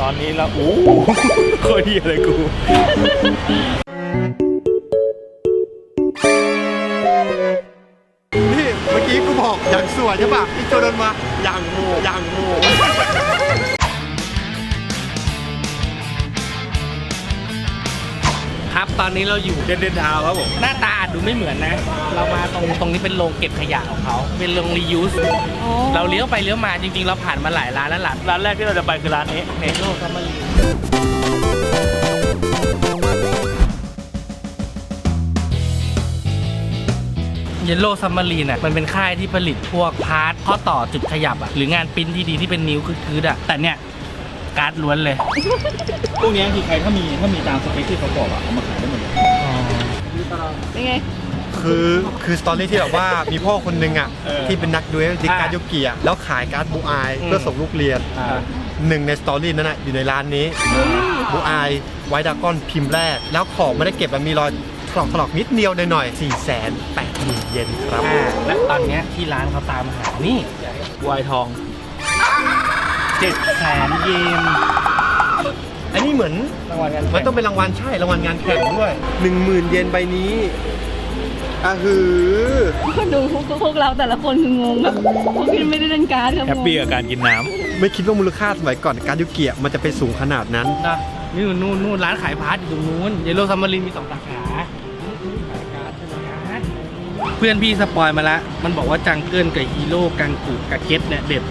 ตอนนี้เราโอ้โคตรเฮียเลยกู นี่เมื่อกี้กูบอกอย่างสวยใช่ปะอีโจเดินมาอย่างโง่อย่างโง่ครับตอนนี้เราอยู่เด่นเด่นทาวน์ครับผมหน้าตา อาจดูไม่เหมือนนะ เรามาตรงตรงนี้เป็นโรงเก็บขยะของเขา เป็นโรงรียูสเราเลี้ยวไปเลี้ยวมาจริงๆ เราผ่านมาหลายร้านแล้วล่ะร้านแรกที่เราจะไปคือร้านนี้เฮโลซัมมารีเยลโล่ซัมมารีน่ะมันเป็นค่ายที่ผลิตพวกพาร์ทข้อต่อจุดขยับอะหรืองานปริ้นที่ดีที่เป็นนิ้วคือๆอะแต่เนี่ยการ์ดล้วนเลย พวกนี้คือใครถ้ามีถ้ามีตามสเปคที่เขาบอกอะเอามาขายได้หมดเลย เป็นไง คือคือสตอรี่ที่แบบว่ามีพ่อคนหนึ่งอะเออที่เป็นนักดูเอลดิการ์ดยุกิอะแล้วขายการ์ดบูอายอืมเพื่อส่งลูกเรียนอ่า หนึ่งในสตอรี่นั้นน่ะอยู่ในร้านนี้บูอายไวดากอนพิมพ์แรก แล้วของไม่ได้เก็บมันมีรอยถลอกถลอกนิดเดียวหน่อยๆ4 8 0 0 0 0เยนครับ อ่าและตอนเนี้ยที่ร้านเขาตามหานี่วายทองเจ็ดแสนเยน อันนี้เหมือนรางวัลกันมันต้องเป็นรางวัลใช่รางวัลงานแข่งด้วย10,000เยนใบนี้อะหือดูพวกพวกเราแต่ละคนคืองงอะพวกพี่ไม่ได้เล่นการ์ดครับแฮปปี้กับงงการกินน้ไม่คิดว่ามูลค่าสมัยก่อนการดยุกิอะมันจะไปสูงขนาดนั้นนะนี่นู่นนู่นนู่นร้านขายพาร์ทอยู่ตรงนู้นเยลโลซัมมารีนมีสองสาขาขายการ์ดขายการ์ดเพื่อนพี่สปอยมาแล้วมันบอกว่าจังเกิลกับฮีโร่กังกุกับเก็ตเนี่ยเด็ด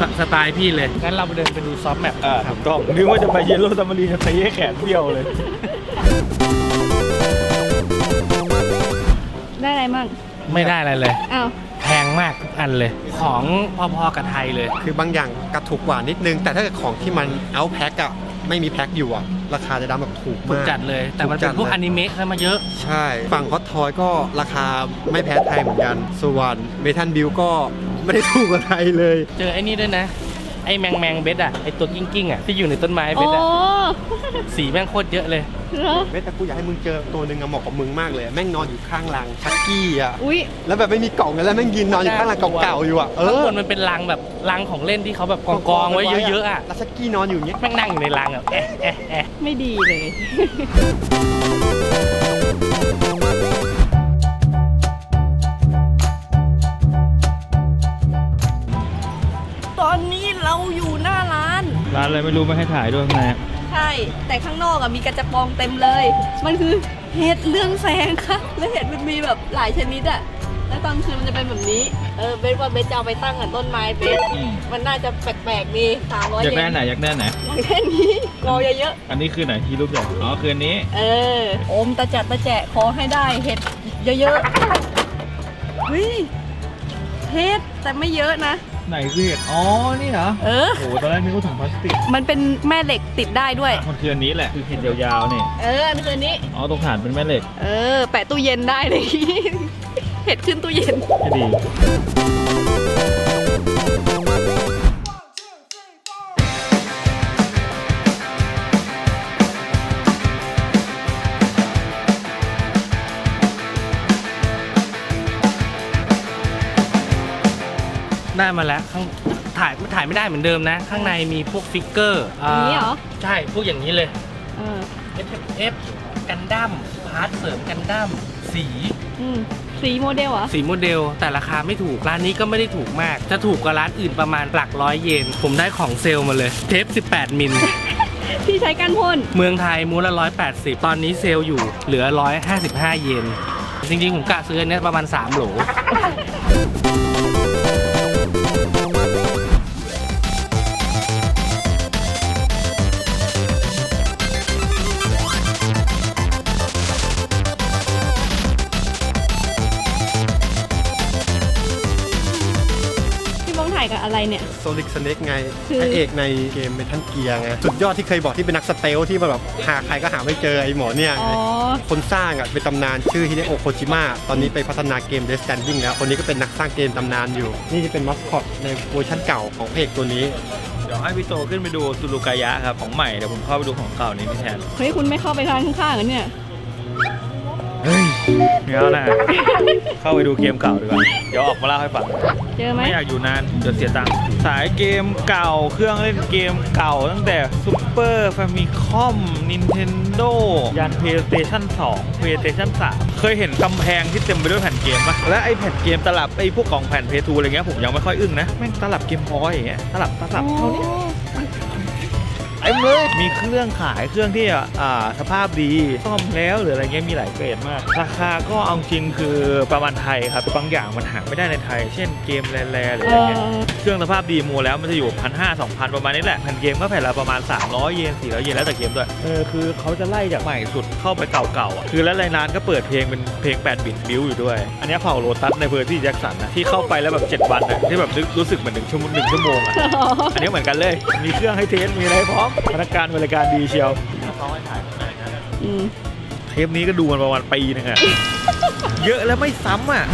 สสไตล์พี่เลยงั้นเราไปเดินไปดูซอฟต์แมปำอ่าครัถูบกต้องนึกว่าจะไปเยลโล่ซัมมารีนตีให้แขนเบี้ยวเลย ได้อะไรมั่งไม่ได้อะไรเลย อ้าวแพงมากทุกอันเลย ของพอๆกับไทยเลย คือบางอย่างกระถูกกว่านิดนึง แต่ถ้าเกิดของที่มันเอาแพ็คอะไม่มีแพ็คอยู่อะราคาจะดำแบบถูกถูกมาก จัดเลย แต่มันเป็นพวกอนิเมะซะมาเยอะ ใช่ ฝั่งฮอตทอยก็ราคาไม่แพ้ไทยเหมือนกัน ส่วนเมทัลบิวก็ ไม่ได้ถูกกว่าไทยเลย เจอไอ้นี่ด้วยนะ ไอ้แมงแมงเบ็ดอะไอ้ตัวกิ้งกิ้งๆอะที่อยู่ในต้นไม้โอ้เบ็ดอะสีแม่งโคตรเยอะเลยเหรอเว้ยแต่กูอยากให้มึงเจอตัวหนึ่งอะเหมาะกับมึงมากเลย แม่งนอนอยู่ข้างรังชักกี้อะอุ๊ย แล้วแบบไม่มีกล่องเลยแล้วแม่งยืนนอนอยู่ข้างรังเก่าๆอยู่อะเอข้างอบนมันเป็นรังแบบรังของเล่นที่เขาแบบกองกองๆไว้เยอะๆอะแล้วชักกี้นอนอยู่อย่างเงี้ย แม่งนั่งอยู่ในรังอะแอะแอะแอะไม่ดีเลย อะไรไม่รู้ไม่ให้ถ่ายด้วยข้างในใช่ แต่ข้างนอกอะมีกระจะปองเต็มเลย มันคือเห็ดเรื่องแสงค่ะ และเห็ดมันมีแบบหลายชนิดอะแล้วตอนคืนมันจะเป็นแบบนี้ เออเบสว่าเบสจะเอาไปตั้งกับต้นไม้เบสอืมมันน่าจะแปลกๆดีสามร้อยอยากเยได้นไหนอยากได้ไหน อยากได้นี้กอเยอะอันนี้คือไหนที่รูปใหญ่อ๋อคืออันนี้ ๆเออ โอมตะจัดตะแจะขอให้ได้เห็ดเยอะๆเฮ้ยเห็ดแต่ไม่เยอะนะ ไหนคือเห็ดอ๋อ นี่เหรอ เออ โอ้โห ตอนแรกนึกว่าถุงพลาสติกมันเป็นแม่เหล็กติดได้ด้วย มันคืออันนี้แหละ คือเห็ดยาวๆนี่ เอออันคืออันนี้ อ๋อ ตรงฐานเป็นแม่เหล็กเออ แปะตู้เย็นได้เลย เห็ดขึ้นตู้เย็นให้ดี ได้มาแล้วข้างถ่ายถ่ายไม่ได้เหมือนเดิมนะ ข้างในมีพวกฟิกเกอร์อย่างนี้เหรอ ใช่พวกอย่างนี้เลย เออ F F กันดั้มพาร์ทเสริมกันดั้มสีอืมสีโมเดลเหรอ สีโมเดล แต่ราคาไม่ถูกร้านนี้ก็ไม่ได้ถูกมาก จะถูกกว่าร้านอื่นประมาณหลักร้อยเยนผมได้ของเซลล์มาเลย เทป 18 มิล ที่ใช้กันพ่น เมืองไทยมูลละ 180 ตอนนี้เซลล์อยู่เหลือ 155 เยน จริงๆ ผมกะซื้ออันเนี้ยประมาณ 3 โหล องถ่ายกับอะไรเนี่ยโซลิกสเน็กไงคือพระเอกในเกมเมทัลเกียร์ไงสุดยอดที่เคยบอกที่เป็นนักสเตลที่แบบหาใครก็หาไม่เจอไอ้หมอเนี่ยอ๋อ คนสร้างอะเป็นตำนานชื่อฮิเดโอะโคจิมะตอนนี้ไปพัฒนาเกม Death Stranding แล้วคนนี้ก็เป็นนักสร้างเกมตำนานอยู่ นี่จะเป็นมัสคอตในเวอร์ชันเก่าของพระเอกตัวนี้ เดี๋ยวให้พี่โตขึ้นไปดูซูรุกายะครับของใหม่เดี๋ยวผมเข้าไปดูของเก่านี้พี่แทน เฮ้ย คุณไม่เข้าไปทางข้างๆเหรอเนี่ย เฮ้ย เดี๋ยวนะ เข้าไปดูเกมเก่าดีกว่า เดี๋ยวออกมาเล่าให้ฟัง เจอไหมไม่อยากอยู่นานเดี๋ยวเสียตังค์ สายเกมเก่า เครื่องเล่นเกมเก่าตั้งแต่ซูเปอร์ฟมิคอม Nintendo ยัน PlayStation 2 PlayStation 3เคยเห็นกำแพงที่เต็มไปด้วยแผ่นเกมปะและไอแผ่นเกมตลับไอพวกกล่องแผ่นเพทูอะไรเงี้ยผมยังไม่ค่อยอึ้งนะ แม่งตลับเกมพอยอย่างเงี้ย ตลับตลับเท่านี้เต็มเลยมีเครื่องขายเครื่องที่อ่าสภาพดีซ่อมแล้วหรืออะไรเงี้ยมีหลายเกรดมาก ราคาก็เอาจริงคือประมาณไทยครับบางอย่างมันหาไม่ได้ในไทย เช่นเกมแร่ๆหรือเออะไรเงี้ยอเครื่องสภาพดีโมแล้วมันจะอยู่พันห้าสองพันประมาณนี้แหละแผ่นเกมก็แผ่นละประมาณ 300 เยน400เยนแล้วแต่เกมด้วยเออคือเขาจะไล่จากใหม่สุดเข้าไปเก่าๆอะคือแล้วรายนานก็เปิดเพลงเป็นเพลง8บิตบิวอยู่ด้วย อันเนี้ยเผ่าโลตัสในเพอร์ที่แจ็คสันนะที่เข้าไปแล้วแบบ 7 วันอะที่แบบรู้สึกเหมือนหนึ่งชั่วโมงหนึ่งชั่วโมงอะอันนี้เหมือนกันเลยมีเครื่องให้เทสมีอะไรให้พร้อมพนักงานบริการดีเชียวเขาให้ถ่ายไหนนะอืมเทปนี้ก็ดูมันประมาณปีหนึงอะเยอะแล้วไม่ซ้ำอะ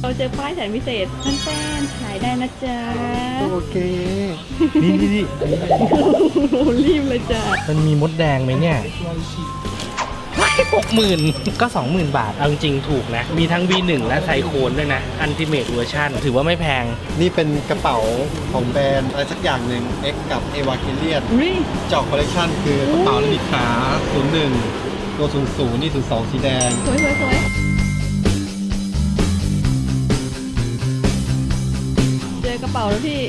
เราเจอป้ายแสนพิเศษแฟนๆขาย ได้นะจ๊ะโอเค นี่นี่นี่โอ้รีบเลยจ้ะมันมีมดแดงไหมเนี่ยหกหมื่นก็สองหมื่นบาท เอาจริงๆถูกนะ มีทั้ง V1 และไซโคนด้วยนะอันติเม e เวอร์ชันถือว่าไม่แพง นี่เป็นกระเป๋าของแบรนด์อะไรสักอย่างหนึ่ง X กับเอวาคิเลียนอุ้ยเจาะคอลเลคชันคือกระเป๋าแล้วมีขา01 ตัว00นี่02สีแดง สวยสวยสวย กระเป๋าแล้วพี่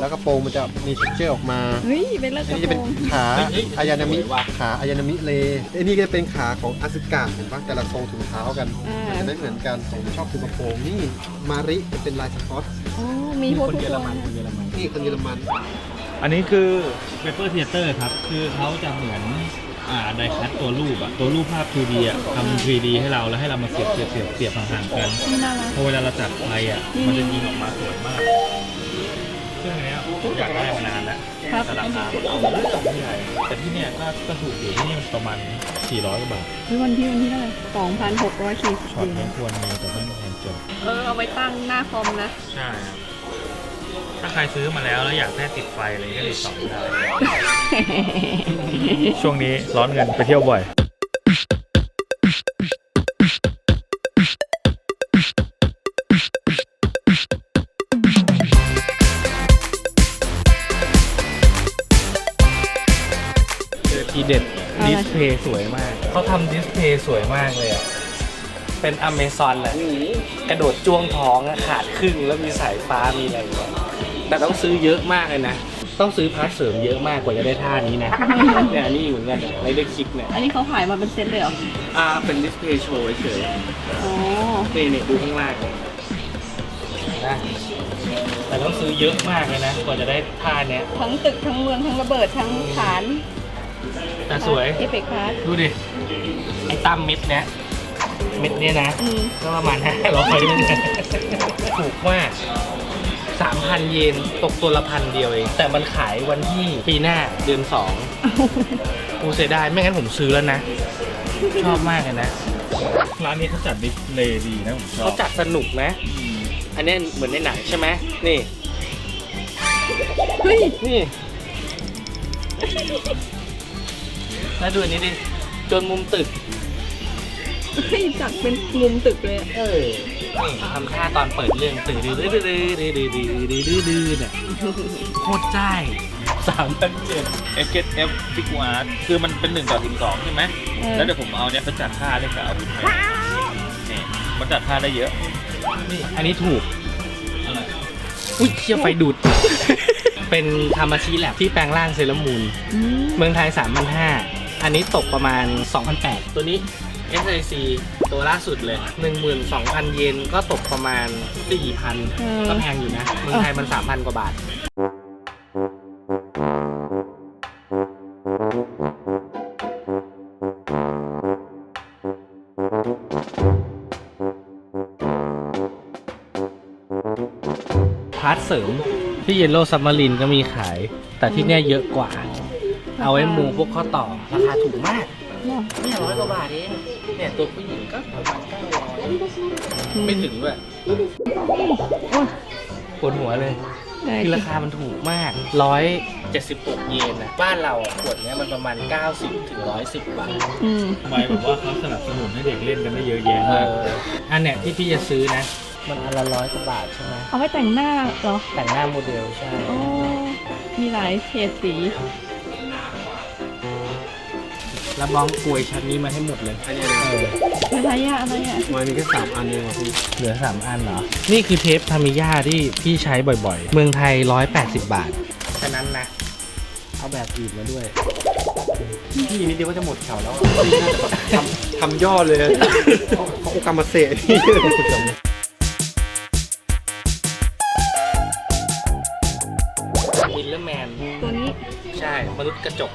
แล้วกระโปรงมันจะมีเท็กเจอร์ออกมา เฮ้ยเป็นเลือกอักนระนี้จะโปเป็นรงขาอายานามิขาอายานามิเลไอ้นี่ก็จะเป็นขาของอาซึกะเห็นปะแต่ละทรงถุงเท้ากันอ่ามันจะไม่เหมือนกันผมชอบคือกระโปรงนี่มาริจะเป็นลายสกอตอ๋อมีพวกทุกตัวนะนี่คนเยอรมันอันนี้คือ Paper Theater ครับ คือเขาจะเหมือน อ่าไดคัตตัวรูปอะตัวรูปภาพ 2D อะทำ 3D ให้เราแล้วให้เรามาเสียบเสียบเสียบเสียบห่างๆกันน่ารักพอเวลาเราจัดไฟอะมันจะยิงออกมาสวยมากเครื่องเนี้ยผมอยากได้มานานแล้วครับแต่ราคามันเอาเรื่องไม่ใหญ่แต่ที่เนี่ยก็ก็ถูกอยู่ที่นี่มันประมาณ 400กว่าบาทคือวันที่วันที่เท่าไหร่สองพันหกร้อยสี่สิบช็อตไม่ควรมีแต่ไม่มีแพงจบเออเอาไว้ตั้งหน้าคอมนะ ใช่ครับ ถ้าใครซื้อมาแล้วแล้วอยากได้ติดไฟอะไรก็ติดต่อได้ช่วงนี้ร้อนเงินไปเที่ยวบ่อยทีเด็ดอะไรดิสเพย์สวยมาก เขาทำดิสเพย์สวยมากเลยอะ เป็นอเมซอนแหละกระโดดจ้วงท้องอะขาดครึ่งแล้วมีสายฟ้ามีอะไรอย่างเงี้ย แต่ต้องซื้อเยอะมากเลยนะ ต้องซื้อพาร์ทเสริมเยอะมากกว่าจะได้ท่านี้นะ เนี่ยอันนี้อยู่เหมือนกันไรเดอร์คิกเนี่ย อันนี้เขาขายมาเป็นเซตเลยเหรอ อ่า เป็นดิสเพย์โชว์เฉยอ๋อ ๆนี่นี่ดูข้างล่างเลยนะแต่ต้องซื้อเยอะมากเลยนะ กว่าจะได้ท่าเนี้ยทั้งตึกทั้งเมืองทั้งระเบิดทั้งฐานแต่สวย เอฟเฟกต์พาร์ทดูดิ ไอ้ตั้มเม็ดเนี้ยเม็ดเนี้ยนะ อืมก็ประมาณห้าร้อยถูกมากสาม พันเยนตกตัวละพันเดียวเอง แต่มันขายวันที่ปีหน้าเดือนสองกูเสียดายไม่งั้นผมซื้อแล้วนะ ชอบมากเลยนะ ร้านนี้เขาจัดดิสเพลย์ดีนะผมชอเขาบจัดสนุกนะ อันเนี้ยเหมือนในหนังใช่ไหมนี่ เฮ้ย นี่ แล้วดูอันนี้ดิ จนมุมตึก เฮ้ยจัดเป็นมุมตึกเลยอะเออนี่ทำท่าตอนเปิดเรื่องตื่นดื้อดื้อดื้อดื้อดื้อดื้อดื้อดื้อดื้อเนี่ยโคตรใจสามพันเจ็ดเอฟเอฟฟิกอาร์ตคือมันเป็นหนึ่งต่อสิบสองใช่ไหมเออแล้วเดี๋ยวผมเอาเนี้ยไปจัดท่าเล่นกับอาวุธให้นี่มันจัดท่าได้เยอะนี่อันนี้ถูกอะไรอุ้ยเชี่ยไฟดูด เป็นธรรมชีแลบที่แปลงร่างเซเลอรามูน อืมเมืองไทย3,500 อันนี้ตกประมาณ 2,800 ตัวนี้ SIC ตัวล่าสุดเลย 12,000 เยนก็ตกประมาณ4,000 ก็แพงอยู่นะ เมืองไทยมัน 3,000 กว่าบาท พาร์ทเสริมที่เยลโล่ซับมารีนก็มีขาย แต่ที่เนี่ยเยอะกว่า เอาไว้มูพวกข้อต่อราคาถูกมาก เนี่ยร้อยกว่าบาทเองเนี่ยตัวผู้หญิงก็ประมาณเก้าร้อยไม่ถึงด้วยปวดหัวเลยได้คือราคามันถูกมาก 176 เยนนะบ้านเราอะขวดเนี้ยมันประมาณ 90ถึง110 บาทอืมไปแบบว่าเขาสนับสนุนให้เด็กเล่นกันได้เยอะแยะเอมากออันเนี้ยที่พี่จะซื้อนะ มันอันละร้อยกว่าบาทใช่ไหมเอาไว้แต่งหน้าเหรอ แต่งหน้าโมเดลใช่โอ้มีหลายเฉดสี รับรองกลวยชั้นนี้มาให้หมดเลยอันนี้นะเอออะไรอะอะไรอะมันมีแค่สามอันเองอะพี่เหลือ 3 อันเหรอ นี่คือเทปทามิยาที่พี่ใช้บ่อยๆ เมืองไทย 180 บาท ฉะนั้นนะ เอาแบบอื่นมาด้วย พี่นิดเดียวก็จะหมดแถวแล้วอะพี่น่าจะทำทำย่อเลยเขาเขาโอกามาเสะพี่ มนุษย์กระจก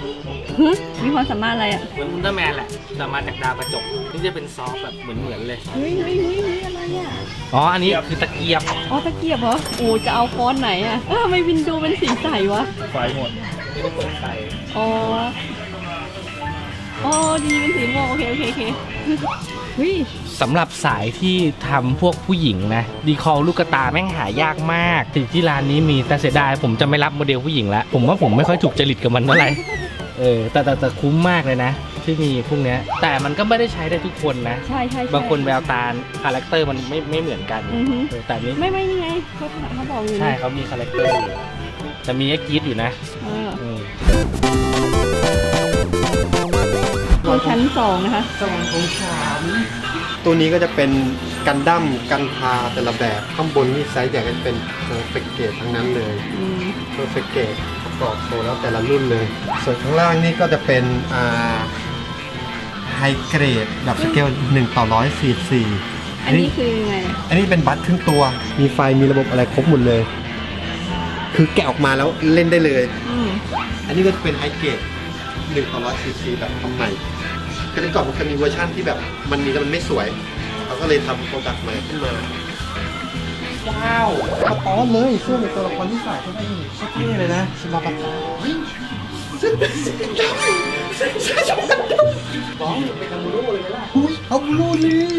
หึมีความสามารถอะไรอะเหมือนอุลตร้าแมนแหละ แต่มาจากดาวกระจก นี่จะเป็นซอฟต์แบบเหมือนๆเลย เฮ้ยเฮ้ยเฮ้ยเฮ้ยอะไรอะอ๋อ อันนี้คือตะเกียบ อ๋อตะเกียบเหรอโอ้จะเอาฟอนต์ไหนอะเออทำไมวินโดว์เป็นสีใสวะ ไฟหมดไม่ได้เปิดไฟ อ๋อ อ๋อ ดีเป็นสีม่วงโอ เคโอเคโอเคเฮ้ยสำหรับสายที่ทำพวกผู้หญิงนะ ดีคอลลูกตาแม่งหายากมากถึงที่ร้านนี้มีแต่เสียดายผมจะไม่รับโมเดลผู้หญิงแล้วผมว่าผมไม่ค่อยถูกจริตกับมันเท่าไหร่เออแต่แต่แต่คุ้มมากเลยนะ ที่มีพวกเนี้ย แต่มันก็ไม่ได้ใช้ได้ทุกคนนะ ใช่ใช่ใช่บางคนแววตาคาแรคเตอร์มันไม่ไม่เหมือนกันอือฮึเออแต่อันนี้ไม่ไม่นี่ไงเขาเขาบอกอยู่ใช่นี่เขามีคาแรคเตอร์อยู่แต่มีไอ้กรีดอยู่นะเออเออตัว ชั้นสองนะคะสองของสามตัวนี้ก็จะเป็นกันดั้มกันพาแต่ละแบบข้างบนนี่ไซส์ใหญ่กันเป็น perfect gate ทั้งนั้นเลยอืม perfect gate ประกอบโชว์แล้วแต่ละรุ่นเลย ส่วนข้างล่างนี่ก็จะเป็นอ่าไฮเกรดแบบสเกล1ต่อ144อันนี้คือยังไง อันนี้เป็นบัตรครึ่งตัว มีไฟมีระบบอะไรครบหมดเลย คือแกะออกมาแล้วเล่นได้เลยอืมอันนี้ก็จะเป็นไฮเกรด1ต่อ100ซีซีแบบทำใหม่ คือในก่อนมันเคยมีเวอร์ชันที่แบบมันมีแล้วมันไม่สวย เขาก็เลยทำโปรดักต์ใหม่ขึ้นมา ว้าวมาต้อนเลยเสื้อในตัวละครที่ใส่เข้าไปนี่โคตรเท่เลยนะสมาบัตอเอดำเสื้อชมกันบ้องเป็นมูโร่เลยไหมล่ะอุ้ยเอามูร่เลย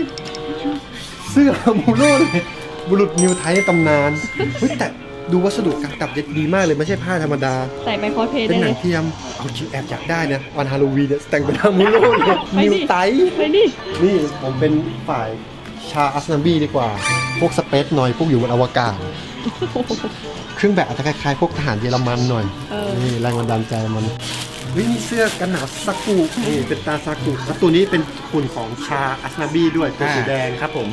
เสื้อมูร่เลยบุรุษนิวไทยตำนานเฮ้ยแต่ ดูวัสดุการตัดเย็บดีมากเลยไม่ใช่ผ้าธรรมดา ใส่ไปคอสเพลย์เป็ได้นหเลนัย งเทียม เอาจริงแอบอยากได้นะวันฮาโลวีนเนี่ยแต่งเป็นฮามูโร่เนี่ยไปดิ นิวไตไปดินี่ผมเป็นฝ่ายชาอัสนาบีดีกว่า พวกสเปซหน่อยพวกอยู่บนอวกาศ เครื่องแบบอาจจะคล้ายๆพวกทหารเยอรมันหน่อย เออ นี่แรงบันดาลใจมันเฮ้ยมีเสื้อกันหนาวซากุนี่เป็นตาซากุแล้วตัวนี้เป็นหุ่นของชาอัสนาบีด้วยตัวสีแดง ครับผม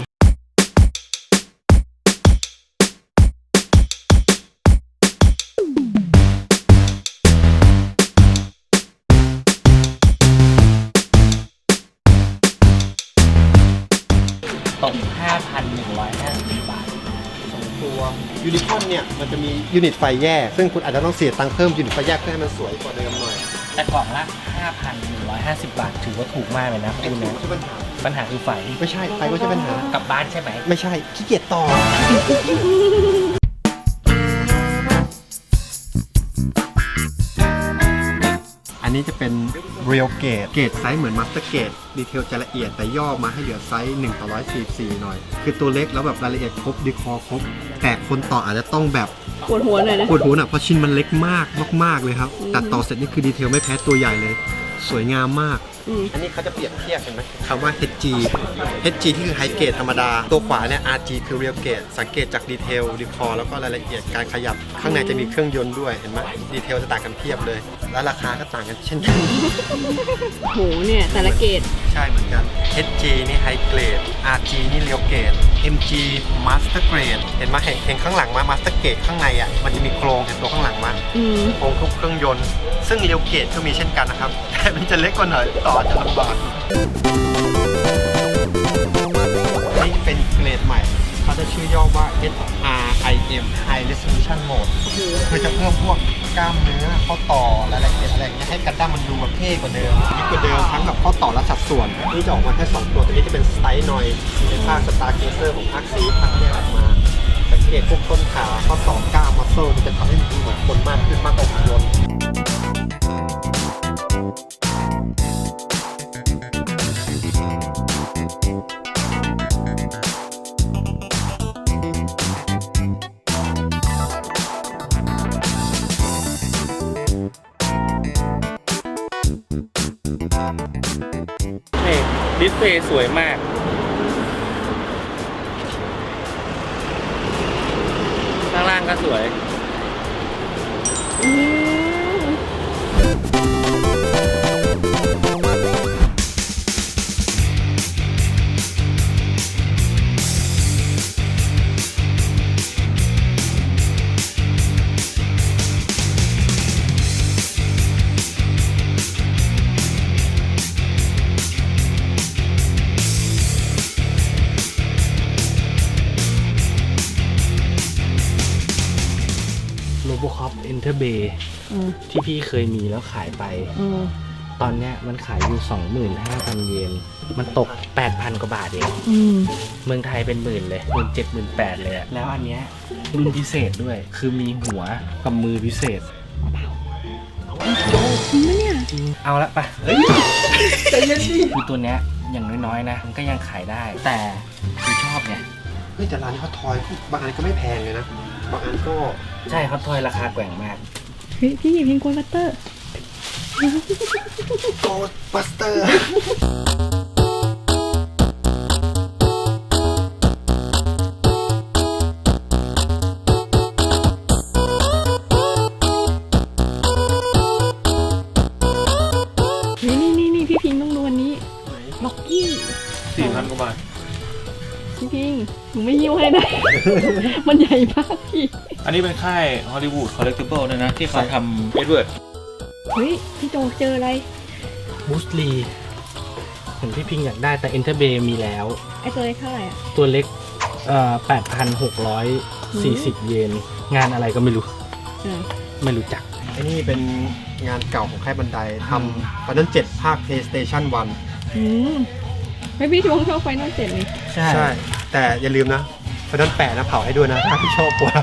ยูนิตไฟแยกซึ่งคุณอาจจะต้องเสียตังค์เพิ่มยูนิตไฟแยกเพื่อให้มันสวยกว่าเดิมหน่อยแต่กล่องละ 5,150 บาท ถือว่าถูกมากเลยนะไอ้คุณตัวนะไม่ใช่ปัญหาปัญหาคือไฟไม่ใช่ไฟไม่ใช่ปัญหากลับบ้านใช่ไหม ไม่ใช่ขี้เกียจต่อ นนี้จะเป็น real gauge เกจไซส์เหมือน master gauge ดีเทลจะละเอียดแต่ย่อมาให้เหลือไซส์1ต่อ144 หน่อย คือตัวเล็กแล้วแบบรายละเอียดครบดีคอครบ แต่คนต่ออาจจะต้องแบบปวดหัวหน่อยนะปวดหัวหน่ะเพราะชิ้นมันเล็กมากมาก ๆ เลยครับตัดต่อเสร็จนี่คือดีเทลไม่แพ้ตัวใหญ่เลย สวยงามมากอืมอันนี้เขาจะเปรียบเทียบเห็นไหมคำว่า HG HG ที่คือไฮเกรดธรรมดา ตัวขวาเนี่ย RG คือ real gauge สังเกตจากดีเทลดีคอแล้วก็รายละเอียดการขยับ ข้างในจะมีเครื่องยนต์ด้วยเห็นไหมดีเทลจะต่างกันเพียบเลย และราคาก็ต่างกันเช่นกันโหเนี่ยแต่ละเกรดใช่เหมือนกัน HG นี่ไฮเกรด RG นี่ real gauge MG master grade เห็นไหมเห็นเห็นข้างหลังมา master grade ข้างในอะมันจะมีโครงเห็นตัวข้างหลังมาอืมโครงทุกเครื่องยนต์ ซึ่งเรียวเกตก็มีเช่นกันนะครับ แต่มันจะเล็กกว่าหน่อยต่อจะลำบากนี่เป็นเกรดใหม่ เขาจะชื่อย่อว่า SRIM High Resolution Mode คือจะเพิ่มพวกกล้ามเนื้อข้อต่อรายละเอียดอะไรอย่างเงี้ยให้กันดั้มมันดูแบบเท่กว่าเดิมยิ่งกว่าเดิมทั้งแบบข้อต่อและสัดส่วนนี่จะออกมาแค่2ตัวตัวนี้จะเป็นสไตล์นอยในภาคสตาร์เคเซอร์ของภาคซีภาคแยกออกมาสังเกตพวกต้นขาข้อต่อกล้ามมัสเซลมันจะทำให้มันดูเหมือนคนมากขึ้นมากกว่าหุ่นยนต์ เพย์สวยมาก ข้างล่างก็สวย นเตอร์เบย์อืมที่พี่เคยมีแล้วขายไป อืมตอนเนี้ยมันขายอยู่ 25,000 เยน มันตก 8,000 กว่าบาทเอง อืมเมืองไทยเป็นหมื่นเลยหมื่นเจ็ดหมื่นแปดเลยอะแล้วอันเนี้ยรุ่นพิเศษด้วย คือมีหัวกับมือพิเศษ จริงปะเนี่ยจริงเอาละไปเฮ้ยใจเย็นดิคือตัวเนี้ยอย่างน้อยๆนะ มันก็ยังขายได้ แต่คือชอบไงเฮ้ยแต่ร้านนี้เขาทอยบางอันก็ไม่แพงเลยนะ บางอันก็ ใช่ครับทอยราคาแกว่งมากเฮ้ยพี่เพลงกวนบัตเตอร์ โกดบัสเตอร์ นูไม่ยิ้วให้นะ มันใหญ่มากพี่ อันนี้เป็นค่ายฮอลลีวูดคอลเลกติเบิลด้วยนะ ที่เขาทำเอ็ดเวิร์ดเฮ้ย พี่โจเจออะไรบูสลีเห็นพี่พิงอยากได้แต่เอนเตอร์เบมีแล้ว ไอตัวเล็กเท่าไหร่อะ ตัวเล็กเอ่อ8,640เยน งานอะไรก็ไม่รู้อืมไม่รู้จัก ไอ้นี่เป็นงานเก่าของค่ายบันไดทำฟันนันเจ็ดภาค PlayStation 1 อืมไม่พี่ชวงชอบไฟนอลเจ็ดนี่ ใช่ใช่ แต่อย่าลืมนะฟันนันแปดนะเผาให้ด้วยนะถ้าพี่ชอบกว่า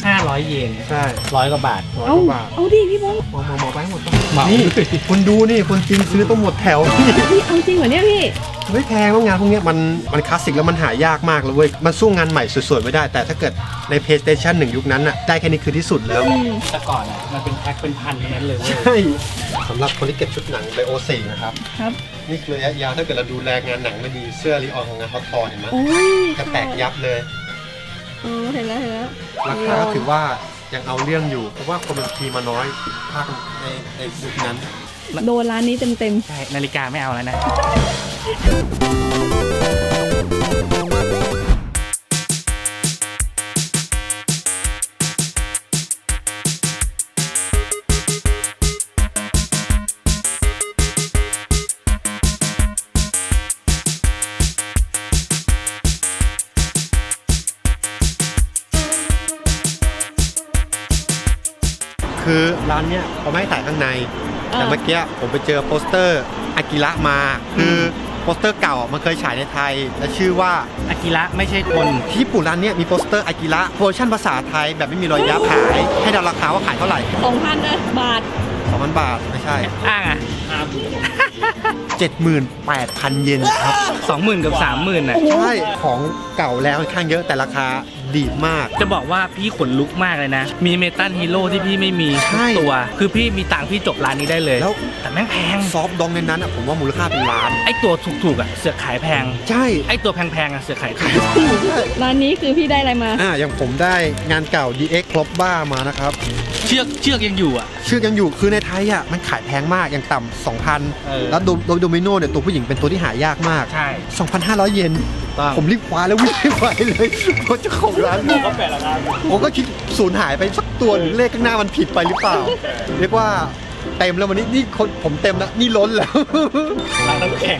500เยนใช่ร้อยกว่าบาทร้อยเอากว่าบาทเอาดิพี่บงมองมองมองไปให้หมดปะเหมานี่คุณดูนี่คนจีนซื้อต้องหมดแถวพี่เอาจริงเหรอเนี่ยพี่ ไม่แพงว่างานพวกเนี้ยมันมันคลาสสิกแล้วมันหายากมากเลยเว้ย มันสู้งานใหม่สวยๆไม่ได้ แต่ถ้าเกิดใน PlayStation 1 ยุคนั้นน่ะได้แค่นี้คือที่สุดแล้วอืมแต่ก่อนอะมันเป็นแพ็คเป็นพันทั้งนั้นเลยเว้ย ใช่สำหรับคนที่เก็บชุดหนังไบโอ4นะครับ ครับ นี่คือระยะยาวถ้าเกิดเราดูแลงานหนังไม่ดีเสื้อรีออนของงานฮอตทอเห็นไหมโอ้ยจะแตกยับเลยเออเห็นแล้วเห็นแล้วราคาก็ถือว่ายังเอาเรื่องอยู่เพราะว่าคนมันทีมาน้อยภาคในในยุคนั้นโดนร้านนี้เต็มเต็มใช่นาฬิกาไม่เอาแล้วนะ คือร้านเนี้ยเขาไม่ให้ถ่ายข้างใน แต่เมื่อกี้ผมไปเจอโปสเตอร์อากิระมา คือ โปสเตอร์เก่ามันเคยฉายในไทย และชื่อว่าอากิระไม่ใช่คนที่ญี่ปุ่นร้านเนี้ยมีโปสเตอร์อากิระเวอร์ชันภาษาไทยแบบไม่มีรอยยับขาย ให้เดาราคาว่าขายเท่าไหร่สองพันนะบาท2,000บาทไม่ใช่ อ้างอะ 78,000 เยนครับ สองหมื่นกับสามหมื่นอะ ใช่ ของเก่าแล้วค่อนข้างเยอะแต่ราคาดีมาก จะบอกว่าพี่ขนลุกมากเลยนะ มีเมตัลฮีโร่ที่พี่ไม่มีใช่ ทุกตัว คือพี่มีตังค์พี่จบร้านนี้ได้เลย แล้วแต่แม่งแพง ซอฟต์ดองในนั้นอะผมว่ามูลค่าเป็นล้าน ไอตัวถูกๆอะเสือกขายแพง ใช่ไอตัวแพงๆอะเสือกขายถูก ร้านนี้คือพี่ได้อะไรมา อ่าอย่างผมได้งานเก่า DX ครบบ้ามานะครับเชือกเชือกยังอยู่อะชื่อยังอยู่คือในไทยอะมันขายแพงมากอย่างต่ำเออ2,000แล้วโดโดโดมิโนเนี่ยตัวผู้หญิงเป็นตัวที่หายากมาก ใช่ 2,500 เยน ต้อง ผมรีบคว้าแล้ววิ่งไม่ไหวเลยเพราะเจ้าของร้านบอกก็แปดราคาผมก็คิดสูญหายไปสักตัวหรือเลขข้างหน้ามันผิดไปหรือเปล่า เรียกว่าเต็มแล้ววันนี้นี่คนผมเต็มแล้วนี่ล้นแล้ว ร้านน้ำแข็ง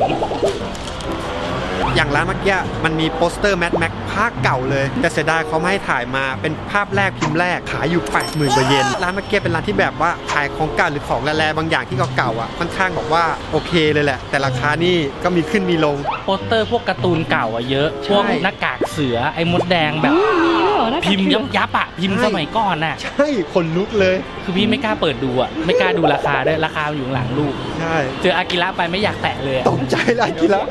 อย่างร้านเมื่อกี้มันมีโปสเตอร์แมทแม็กภาคเก่าเลย แต่เสียดายเขาไม่ให้ถ่ายมาเป็นภาพแรกพิมพ์แรกขายอยู่80,000กว่าเยนร้านเมื่อกี้เป็นร้านที่แบบว่าขายของเก่าหรือของแร่ๆบางอย่างที่เก่าๆอะค่อนข้างบอกว่าโอเคเลยแหละ แต่ราคานี่ก็มีขึ้นมีลง โปสเตอร์พวกการ์ตูนเก่าอะเยอะใช่พวกหน้ากากเสือไอ้มดแดงแบบ มีด้วยเหรอหน้ากากพิมพ์เสืยัอบยับๆอะพิมพ์ใช่สมัยก่อนน่ะ ใช่คนลุกเลย คือพี่ไม่กล้าเปิดดูอะไม่กล้าดูราคาด้วยราคามันอยู่ข้างหลังลูก ใช่ เจออากิระไปไม่อยากแตะเลยอะตกใจเลยกินแล้ว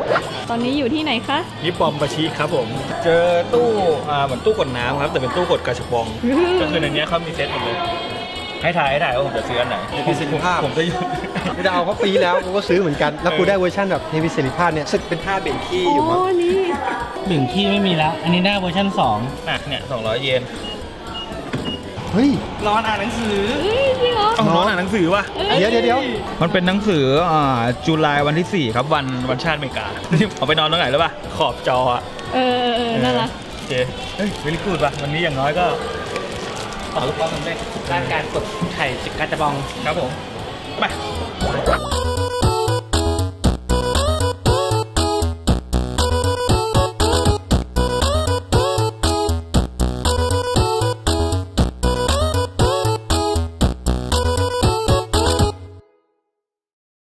ตอนนี้อยู่ที่ไหนคะนิปปอมปาชิครับผม เจอตู้อ่าเหมือนตู้กดน้ำครับ แต่เป็นตู้กดกระชับปอง ก็คือในเนี้ยเขามีเซ็ตหมดเลย ให้ถ่ายให้ถ่ายว่าผมจะซื้ออันไหนมีประสิทธิภาพผมจะ อยู่ไม่ได้เอาเพราะปีที่แล้วกูก็ซื้อเหมือนกัน แล้วกูเออได้เวอร์ชันแบบเทวิเสรีภาพเนี่ยสึกเป็นท่าเบ่งขี้อยู่มั้งโอ้นี่บึ่งขี้ไม่มีแล้ว อันนี้หน้าเวอร์ชันน่ะเนี่ยสองร้อยเยนเฮ้ย2ร้อนอ่านหนังสือเฮ้ยจริงเหรอต้องร้อนอ่านหนังสือว่ะเดี๋ยวเดี๋ยวเดี๋ยวมันเป็นหนังสืออ่าจุลายวันที่ 4 ครับวันวันชาติอเมริกาเอาไปนอนตรงไหนแล้วป่ะขอบจออะเออเออเออน่ารักโอเคเฮ้ยวิลกูดป่ะวันนี้อย่างน้อยก็ต่อลูกบอลสำเร็จด้านการกดไข่กระจะบองครับผมไป Bye.